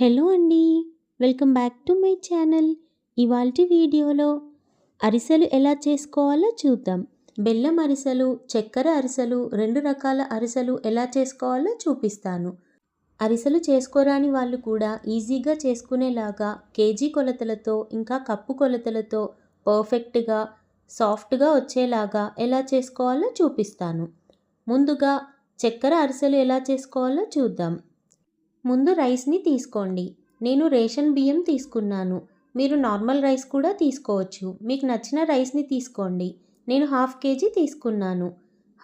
Hello అండి welcome back to my channel. ఇవాల్టి వీడియోలో అరిసెలు ఎలా చేసుకోవాలో చూద్దాం. బెల్లం అరిసెలు చక్కెర అరిసెలు రెండు రకాల అరిసెలు ఎలా చేసుకోవాలో చూపిస్తాను. అరిసెలు చేసుకోరాని వాళ్ళు కూడా ఈజీగా చేసుకునేలాగా కేజీ కొలతలతో ఇంకా కప్పు కొలతలతో పర్ఫెక్ట్గా సాఫ్ట్గా వచ్చేలాగా ఎలా చేసుకోవాలో చూపిస్తాను. ముందుగా చక్కెర అరిసెలు ఎలా చేసుకోవాలో చూద్దాం. ముందు రైస్ని తీసుకోండి. నేను రేషన్ బియ్యం తీసుకున్నాను. మీరు నార్మల్ రైస్ కూడా తీసుకోవచ్చు. మీకు నచ్చిన రైస్ని తీసుకోండి. నేను హాఫ్ కేజీ తీసుకున్నాను.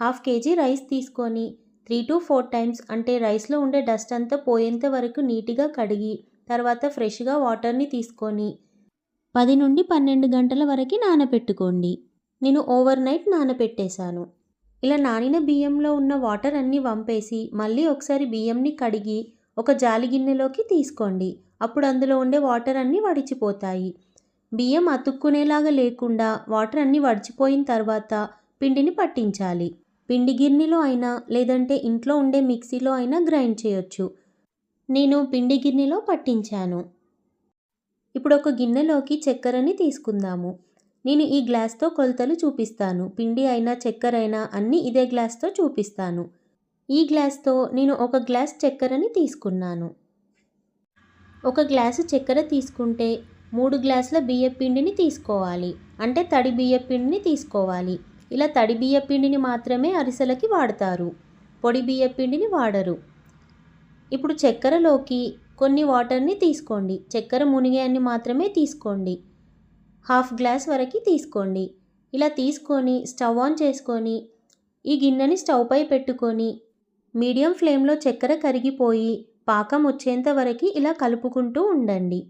హాఫ్ కేజీ రైస్ తీసుకొని త్రీ టు ఫోర్ టైమ్స్ అంటే రైస్లో ఉండే డస్ట్ అంతా పోయేంత వరకు నీట్గా కడిగి తర్వాత ఫ్రెష్గా వాటర్ని తీసుకొని పది నుండి పన్నెండు గంటల వరకు నానబెట్టుకోండి నేను ఓవర్ నైట్ నానపెట్టేశాను. ఇలా నానిన బియ్యంలో ఉన్న వాటర్ అన్నీ వంపేసి మళ్ళీ ఒకసారి బియ్యంని కడిగి ఒక జాలి గిన్నెలోకి తీసుకోండి. అప్పుడు అందులో ఉండే వాటర్ అన్నీ వడిచిపోతాయి. బియ్యం అతుక్కునేలాగా లేకుండా వాటర్ అన్నీ వడిచిపోయిన తర్వాత పిండిని పట్టించాలి. పిండి గిన్నెలో అయినా లేదంటే ఇంట్లో ఉండే మిక్సీలో అయినా గ్రైండ్ చేయొచ్చు. నేను పిండి గిన్నెలో పట్టించాను. ఇప్పుడు ఒక గిన్నెలోకి చక్కెరని తీసుకుందాము. నేను ఈ గ్లాస్తో కొలతలు చూపిస్తాను. పిండి అయినా చక్కెర అయినా అన్నీ ఇదే గ్లాస్తో చూపిస్తాను. ఈ గ్లాస్తో నేను ఒక గ్లాస్ చక్కెరని తీసుకున్నాను. ఒక గ్లాసు చక్కెర తీసుకుంటే మూడు గ్లాసుల బియ్య పిండిని తీసుకోవాలి. అంటే తడి బియ్య పిండిని తీసుకోవాలి. ఇలా తడి బియ్య పిండిని మాత్రమే అరిసెలకి వాడతారు. పొడి బియ్య పిండిని వాడరు. ఇప్పుడు చక్కెరలోకి కొన్ని వాటర్ని తీసుకోండి. చక్కెర మునిగాన్ని మాత్రమే తీసుకోండి. హాఫ్ గ్లాస్ వరకు తీసుకోండి. ఇలా తీసుకొని స్టవ్ ఆన్ చేసుకొని ఈ గిన్నెని స్టవ్ పై పెట్టుకొని మీడియం ఫ్లేమ్లో చక్కెర కరిగిపోయి పాకం వచ్చేంత వరకు ఇలా కలుపుకుంటూ ఉండండి.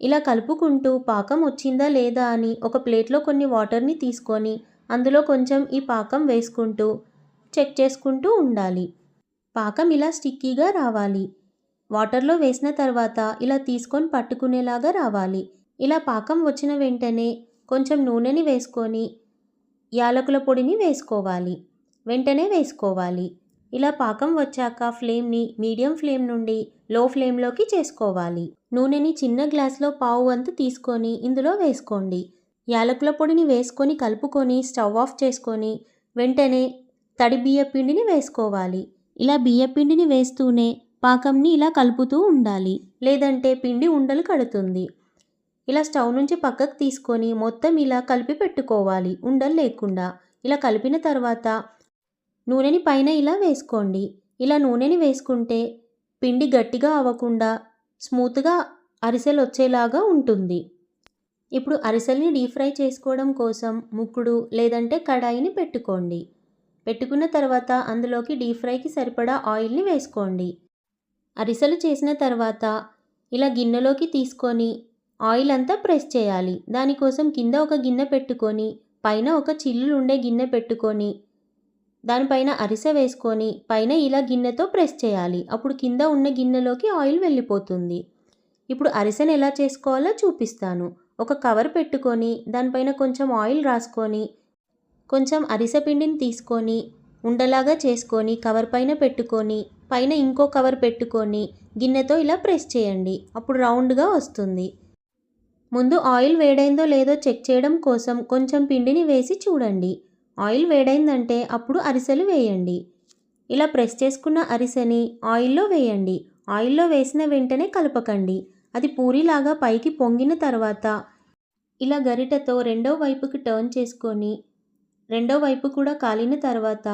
ఇలా కలుపుకుంటూ పాకం వచ్చిందా లేదా అని ఒక ప్లేట్లో కొన్ని వాటర్ని తీసుకొని అందులో కొంచెం ఈ పాకం వేసుకుంటూ చెక్ చేసుకుంటూ ఉండాలి. పాకం ఇలా స్టిక్కీగా రావాలి. వాటర్లో వేసిన తర్వాత ఇలా తీసుకొని పట్టుకునేలాగా రావాలి. ఇలా పాకం వచ్చిన వెంటనే కొంచెం నూనెని వేసుకొని యాలకుల పొడిని వేసుకోవాలి. వెంటనే వేసుకోవాలి. ఇలా పాకం వచ్చాక ఫ్లేమ్ని మీడియం ఫ్లేమ్ నుండి లో ఫ్లేమ్లోకి చేసుకోవాలి. నూనెని చిన్న గ్లాస్లో పావు వంతు తీసుకొని ఇందులో వేసుకోండి. యాలకుల పొడిని వేసుకొని కలుపుకొని స్టవ్ ఆఫ్ చేసుకొని వెంటనే తడి బియ్య పిండిని వేసుకోవాలి. ఇలా బియ్య పిండిని వేస్తూనే పాకంని ఇలా కలుపుతూ ఉండాలి. లేదంటే పిండి ఉండలు కడుతుంది. ఇలా స్టవ్ నుంచి పక్కకు తీసుకొని మొత్తం ఇలా కలిపి పెట్టుకోవాలి. ఉండలు లేకుండా. ఇలా కలిపిన తర్వాత నూనెని పైన ఇలా వేసుకోండి. ఇలా నూనెని వేసుకుంటే పిండి గట్టిగా అవ్వకుండా స్మూత్గా అరిసెలు వచ్చేలాగా ఉంటుంది. ఇప్పుడు అరిసెల్ని డీప్ ఫ్రై చేసుకోవడం కోసం ముక్కుడు లేదంటే కడాయిని పెట్టుకోండి. పెట్టుకున్న తర్వాత అందులోకి డీప్ ఫ్రైకి సరిపడా ఆయిల్ని వేసుకోండి. అరిసెలు చేసిన తర్వాత ఇలా గిన్నెలోకి తీసుకొని ఆయిల్ అంతా ప్రెస్ చేయాలి. దానికోసం కింద ఒక గిన్నె పెట్టుకొని పైన ఒక చిల్లులు ఉండే గిన్నె పెట్టుకొని దానిపైన అరిసె వేసుకొని పైన ఇలా గిన్నెతో ప్రెస్ చేయాలి. అప్పుడు కింద ఉన్న గిన్నెలోకి ఆయిల్ వెళ్ళిపోతుంది. ఇప్పుడు అరిసెను ఎలా చేసుకోవాలో చూపిస్తాను. ఒక కవర్ పెట్టుకొని దానిపైన కొంచెం ఆయిల్ రాసుకొని కొంచెం అరిసె పిండిని తీసుకొని ఉండలాగా చేసుకొని కవర్ పైన పెట్టుకొని పైన ఇంకో కవర్ పెట్టుకొని గిన్నెతో ఇలా ప్రెస్ చేయండి. అప్పుడు రౌండ్గా వస్తుంది. ముందు ఆయిల్ వేడైందో లేదో చెక్ చేయడం కోసం కొంచెం పిండిని వేసి చూడండి. ఆయిల్ వేడైందంటే అప్పుడు అరిసెలు వేయండి. ఇలా ప్రెస్ చేసుకున్న అరిసెని ఆయిల్లో వేయండి. ఆయిల్లో వేసిన వెంటనే కలపకండి. అది పూరిలాగా పైకి పొంగిన తర్వాత ఇలా గరిటతో రెండో వైపుకి టర్న్ చేసుకొని రెండో వైపు కూడా కాలిన తర్వాత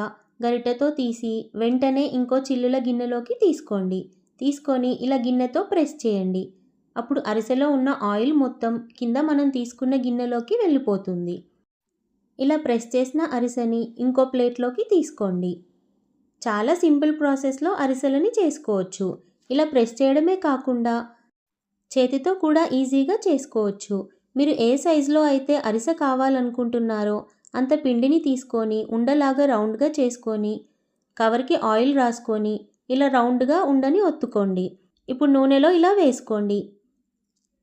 గరిటెతో తీసి వెంటనే ఇంకో చిల్లుల గిన్నెలోకి తీసుకోండి. తీసుకొని ఇలా గిన్నెతో ప్రెస్ చేయండి. అప్పుడు అరిసెలో ఉన్న ఆయిల్ మొత్తం కింద మనం తీసుకున్న గిన్నెలోకి వెళ్ళిపోతుంది. ఇలా ప్రెస్ చేసిన అరిసెని ఇంకో ప్లేట్లోకి తీసుకోండి. చాలా సింపుల్ ప్రాసెస్లో అరిసెలని చేసుకోవచ్చు. ఇలా ప్రెస్ చేయడమే కాకుండా చేతితో కూడా ఈజీగా చేసుకోవచ్చు. మీరు ఏ సైజులో అయితే అరిసె కావాలనుకుంటున్నారో అంత పిండిని తీసుకొని ఉండలాగా రౌండ్గా చేసుకొని కవర్కి ఆయిల్ రాసుకొని ఇలా రౌండ్గా ఉండని ఒత్తుకోండి. ఇప్పుడు నూనెలో ఇలా వేసుకోండి.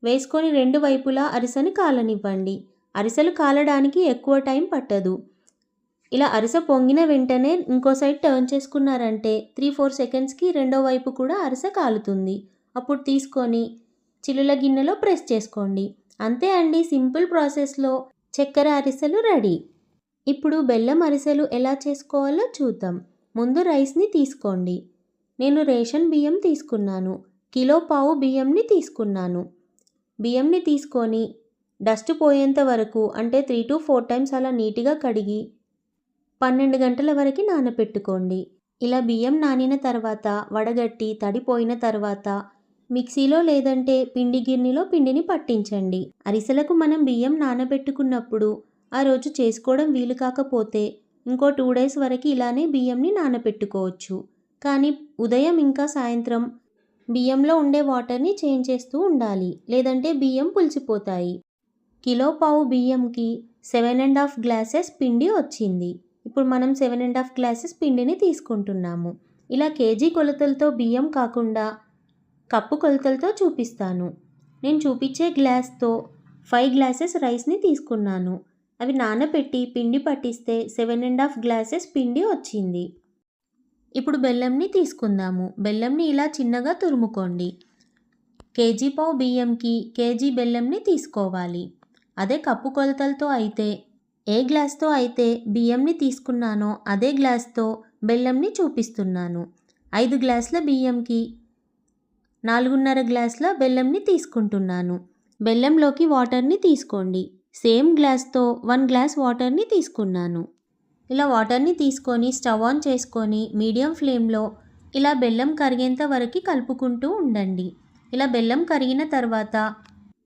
వేసుకొని రెండు వైపులా అరిసెని కాలనివ్వండి. అరిసెలు కాలడానికి ఎక్కువ టైం పట్టదు. ఇలా అరిసె పొంగిన వెంటనే ఇంకో సైడ్ టర్న్ చేసుకున్నారంటే త్రీ ఫోర్ సెకండ్స్కి రెండో వైపు కూడా అరిసె కాలుతుంది. అప్పుడు తీసుకొని చిలుల గిన్నెలో ప్రెస్ చేసుకోండి. అంతే అండి సింపుల్ ప్రాసెస్లో చక్కెర అరిసెలు రెడీ. ఇప్పుడు బెల్లం అరిసెలు ఎలా చేసుకోవాలో చూద్దాం. ముందు రైస్ని తీసుకోండి. నేను రేషన్ బియ్యం తీసుకున్నాను. కిలో పావు బియ్యంని తీసుకున్నాను. బియ్యంని తీసుకొని డస్ట్ పోయేంత వరకు అంటే త్రీ టు ఫోర్ టైమ్స్ అలా నీట్గా కడిగి పన్నెండు గంటల వరకు నానబెట్టుకోండి ఇలా బియ్యం నానిన తర్వాత వడగట్టి తడిపోయిన తర్వాత మిక్సీలో లేదంటే పిండి గిన్నెలో పిండిని పట్టించండి. అరిసెలకు మనం బియ్యం నానబెట్టుకున్నప్పుడు ఆ రోజు చేసుకోవడం వీలు కాకపోతే ఇంకో టూ డేస్ వరకు ఇలానే బియ్యంని నానబెట్టుకోవచ్చు. కానీ ఉదయం ఇంకా సాయంత్రం బియ్యంలో ఉండే వాటర్ని చేంజ్ చేస్తూ ఉండాలి. లేదంటే బియ్యం పులిసిపోతాయి. కిలో పావు బియ్యంకి సెవెన్ అండ్ హాఫ్ గ్లాసెస్ పిండి వచ్చింది. ఇప్పుడు మనం సెవెన్ అండ్ హాఫ్ గ్లాసెస్ పిండిని తీసుకుంటున్నాము. ఇలా కేజీ కొలతలతో బియ్యం కాకుండా కప్పు కొలతలతో చూపిస్తాను. నేను చూపించే గ్లాస్తో ఫైవ్ గ్లాసెస్ రైస్ని తీసుకున్నాను. అవి నానబెట్టి పిండి పట్టిస్తే సెవెన్ అండ్ హాఫ్ గ్లాసెస్ పిండి వచ్చింది. ఇప్పుడు బెల్లంని తీసుకుందాము. బెల్లంని ఇలా చిన్నగా తురుముకోండి. కేజీ పావు బియ్యంకి కేజీ బెల్లంని తీసుకోవాలి. అదే కప్పు కొలతలతో అయితే ఏ గ్లాస్తో అయితే బియ్యంని తీసుకున్నానో అదే గ్లాస్తో బెల్లంని చూపిస్తున్నాను. ఐదు గ్లాసుల బియ్యంకి నాలుగున్నర గ్లాసుల బెల్లంని తీసుకుంటున్నాను. బెల్లంలోకి వాటర్ని తీసుకోండి. సేమ్ గ్లాస్తో వన్ గ్లాస్ వాటర్ని తీసుకున్నాను. ఇలా వాటర్ని తీసుకొని స్టవ్ ఆన్ చేసుకొని మీడియం ఫ్లేమ్లో ఇలా బెల్లం కరిగేంత వరకు కలుపుకుంటూ ఉండండి. ఇలా బెల్లం కరిగిన తర్వాత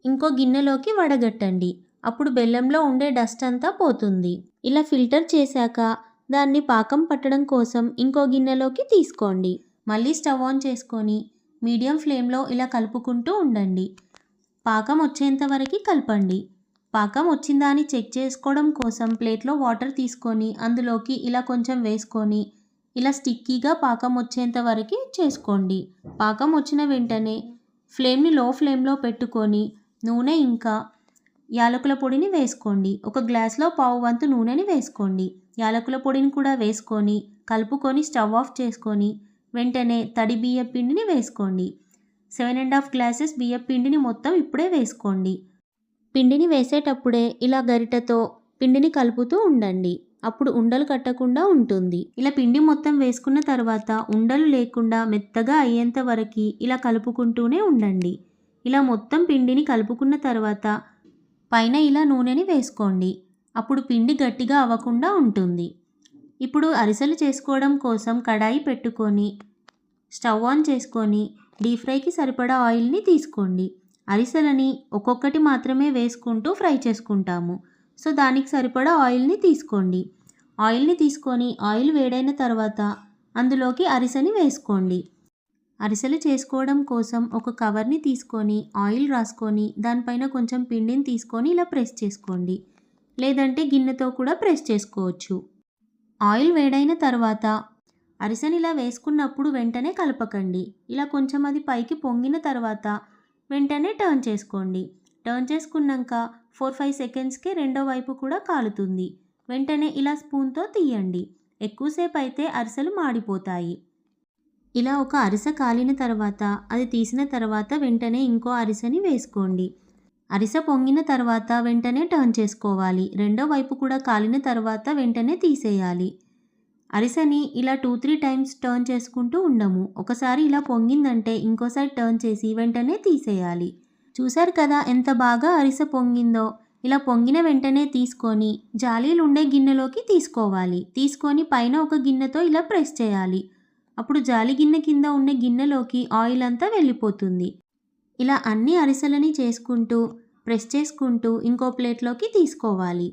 ఇంకో గిన్నెలోకి వడగట్టండి. అప్పుడు బెల్లంలో ఉండే డస్ట్ అంతా పోతుంది. ఇలా ఫిల్టర్ చేశాక దాన్ని పాకం పట్టడం కోసం ఇంకో గిన్నెలోకి తీసుకోండి. మళ్ళీ స్టవ్ ఆన్ చేసుకొని మీడియం ఫ్లేమ్లో ఇలా కలుపుకుంటూ ఉండండి. పాకం వచ్చేంత వరకు కలపండి. పాకం వచ్చిందా అని చెక్ చేసుకోవడం కోసం ప్లేట్లో వాటర్ తీసుకొని అందులోకి ఇలా కొంచెం వేసుకొని ఇలా స్టిక్కీగా పాకం వచ్చేంత వరకు చేసుకోండి. పాకం వచ్చిన వెంటనే ఫ్లేమ్ని లో ఫ్లేమ్లో పెట్టుకొని నూనె ఇంకా. యాలకుల పొడిని వేసుకోండి. ఒక గ్లాస్లో పావు వంతు నూనెని వేసుకోండి. యాలకుల పొడిని కూడా వేసుకొని కలుపుకొని స్టవ్ ఆఫ్ చేసుకొని వెంటనే తడి బియ్య పిండిని వేసుకోండి. సెవెన్ అండ్ హాఫ్ గ్లాసెస్ బియ్య పిండిని మొత్తం ఇప్పుడే వేసుకోండి. పిండిని వేసేటప్పుడే ఇలా గరిటతో పిండిని కలుపుతూ ఉండండి. అప్పుడు ఉండలు కట్టకుండా ఉంటుంది. ఇలా పిండి మొత్తం వేసుకున్న తర్వాత ఉండలు లేకుండా మెత్తగా అయ్యేంత వరకు ఇలా కలుపుకుంటూనే ఉండండి. ఇలా మొత్తం పిండిని కలుపుకున్న తర్వాత పైన ఇలా నూనెని వేసుకోండి. అప్పుడు పిండి గట్టిగా అవ్వకుండా ఉంటుంది. ఇప్పుడు అరిసెలు చేసుకోవడం కోసం కడాయి పెట్టుకొని స్టవ్ ఆన్ చేసుకొని డీప్ ఫ్రైకి సరిపడా ఆయిల్ని తీసుకోండి. అరిసెలని ఒక్కొక్కటి మాత్రమే వేసుకుంటూ ఫ్రై చేసుకుంటాము. సో దానికి సరిపడా ఆయిల్ని తీసుకోండి. ఆయిల్ని తీసుకొని ఆయిల్ వేడైన తర్వాత అందులోకి అరిసెని వేసుకోండి. అరిసెలు చేసుకోవడం కోసం ఒక కవర్ని తీసుకొని ఆయిల్ రాసుకొని దానిపైన కొంచెం పిండిని తీసుకొని ఇలా ప్రెస్ చేసుకోండి. లేదంటే గిన్నెతో కూడా ప్రెస్ చేసుకోవచ్చు. ఆయిల్ వేడైన తర్వాత అరిసెని ఇలా వేసుకున్నప్పుడు వెంటనే కలపకండి. ఇలా కొంచెం అది పైకి పొంగిన తర్వాత వెంటనే టర్న్ చేసుకోండి. టర్న్ చేసుకున్నాక ఫోర్ ఫైవ్ సెకండ్స్కే రెండో వైపు కూడా కాలుతుంది. వెంటనే ఇలా స్పూన్తో తీయండి. ఎక్కువసేపు అయితే అరిసెలు మాడిపోతాయి. ఇలా ఒక అరిసె కాలిన తర్వాత అది తీసిన తర్వాత వెంటనే ఇంకో అరిసెని వేసుకోండి. అరిసె పొంగిన తర్వాత వెంటనే టర్న్ చేసుకోవాలి. రెండో వైపు కూడా కాలిన తర్వాత వెంటనే తీసేయాలి. అరిసెని ఇలా టూ త్రీ టైమ్స్ టర్న్ చేసుకుంటూ ఉండము. ఒకసారి ఇలా పొంగిందంటే ఇంకోసారి టర్న్ చేసి వెంటనే తీసేయాలి. చూశారు కదా ఎంత బాగా అరిసె పొంగిందో? ఇలా పొంగిన వెంటనే తీసుకొని జాలీలు ఉండే గిన్నెలోకి తీసుకోవాలి. తీసుకొని పైన ఒక గిన్నెతో ఇలా ప్రెస్ చేయాలి. అప్పుడు జాలి గిన్నె కింద ఉండే గిన్నెలోకి ఆయిల్ అంతా వెళ్ళిపోతుంది. ఇలా అన్ని అరిసెలని చేసుకుంటూ ప్రెస్ చేసుకుంటూ ఇంకో ప్లేట్లోకి తీసుకోవాలి.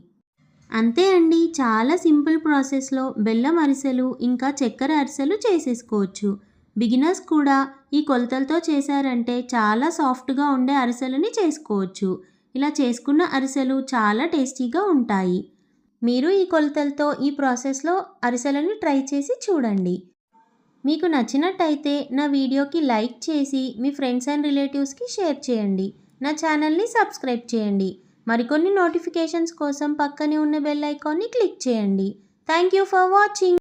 అంతే అండి చాలా సింపుల్ ప్రాసెస్లో బెల్లం అరిసెలు ఇంకా చక్కెర అరిసెలు చేసేసుకోవచ్చు. బిగినర్స్ కూడా ఈ కొలతలతో చేశారంటే చాలా సాఫ్ట్గా ఉండే అరిసెలని చేసుకోవచ్చు. ఇలా చేసుకున్న అరిసెలు చాలా టేస్టీగా ఉంటాయి. మీరు ఈ కొలతలతో ఈ ప్రాసెస్లో అరిసెలను ట్రై చేసి చూడండి. మీకు నచ్చినట్టయితే నా వీడియోకి లైక్ చేసి మీ ఫ్రెండ్స్ అండ్ రిలేటివ్స్కి షేర్ చేయండి. నా ఛానల్ని సబ్స్క్రైబ్ చేయండి. మరికొన్ని నోటిఫికేషన్స్ కోసం పక్కనే ఉన్న బెల్ ఐకాన్ని క్లిక్ చేయండి. Thank you for watching.